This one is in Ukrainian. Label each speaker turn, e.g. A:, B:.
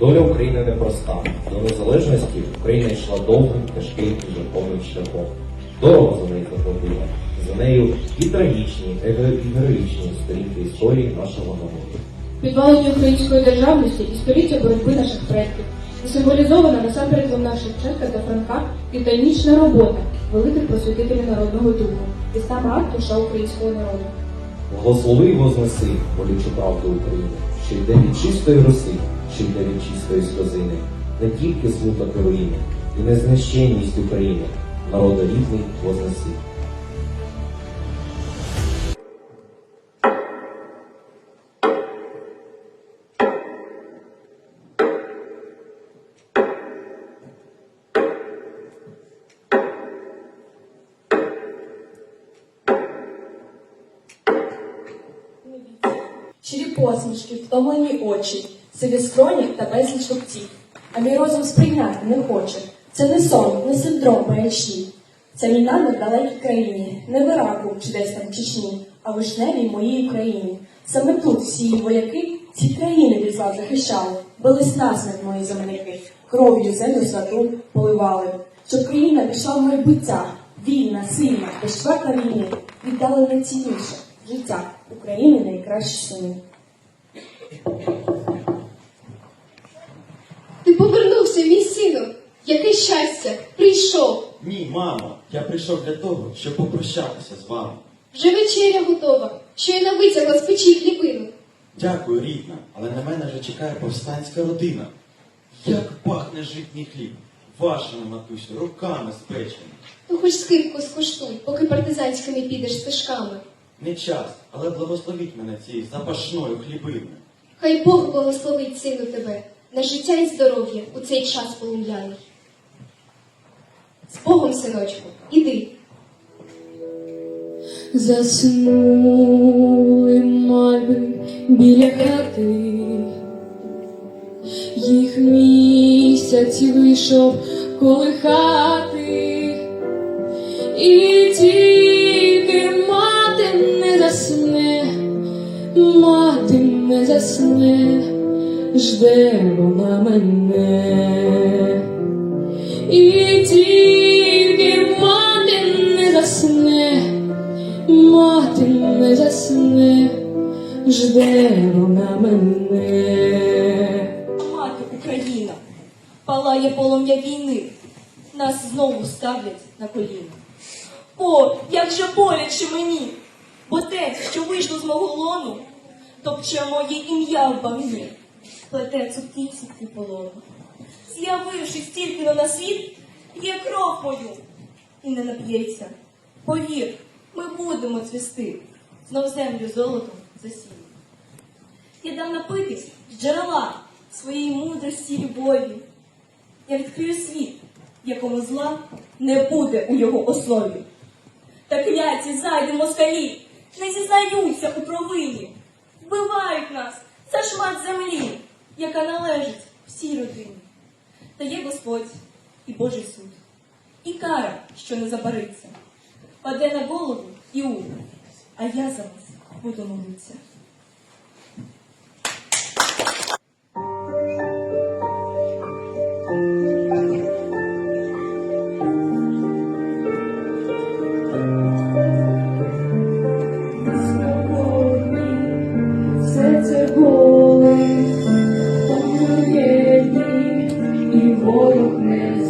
A: Доля України непроста. До незалежності Україна йшла довгим, тяжким і жаховим шляхом. Дорого за неї заплатила. За нею і трагічні, і героїчні сторінки історії нашого народу.
B: Підвалення української державності і століття боротьби наших предків засимволізована насамперед двома Шевченка та Франка титанічна робота великих просвітителів народного духу і саме актуша українського народу.
A: Благослови й вознеси болючу правду України, що йде від чистої роси, що йде від чистої сльозини, не тільки смуток руїни, і незнищенність України, народа рідний вознеси.
C: Щирі посмішки, втомлені очі, сиві скроні та безліч локтів. А мій розум сприйняти не хоче. Це не сон, не синдром маячні. Це війна в далекій країні, не в Іраку чи десь там в Чечні, а в вишневій моїй Україні. Саме тут всі її вояки ці країни від зла захищали, бились насмерть мої земляки, кров'ю землю святу поливали. Щоб країна пішла в майбуття, вільна, сильна, безчверта війни, віддали найцінніше життя України найкращі сини.
D: Повернувся, мій сину. Яке щастя! Прийшов.
E: Ні, мамо, я прийшов для того, щоб попрощатися з вами.
D: Вже вечеря готова. Щойно витягла з печі хлібину.
E: Дякую, рідна, але на мене вже чекає повстанська родина. Як пахне житній хліб, вашими, матусю, руками спечені.
D: То хоч скипку скуштуй, поки партизанськими підеш стежками.
E: Не час, але благословіть мене цією запашною хлібиною.
D: Хай Бог благословить сину тебе на життя і здоров'я у цей час полум'яний. З Богом, синочку, іди.
B: Заснули мальви біля хати, їх місяць вийшов колихати, і тільки мати не засне, мати не засне, жде вона мене. І тільки мати не засне, мати не засне, жде вона мене.
C: Мати Україна, палає полум'я війни, нас знову ставлять на коліна. О, як же боляче мені, бо те, що вийшло з мого лону, топче моє ім'я в багні, плете цукінці полону. З'явившись тільки на світ, п'є кров мою і не нап'ється. Повір, ми будемо цвісти, знов землю золотом засіяти. Я дам напитись з джерела своєї мудрості і любові. Я відкрию світ, якому зла не буде у його основі. Та кляті зайди москалі не зізнаються у провині, вбивають нас за шмат землі, яка належить всій родині. Та є Господь і Божий суд, і кара, що не забариться, паде на голову і ум, а я за вас буду молитися.
B: І ворог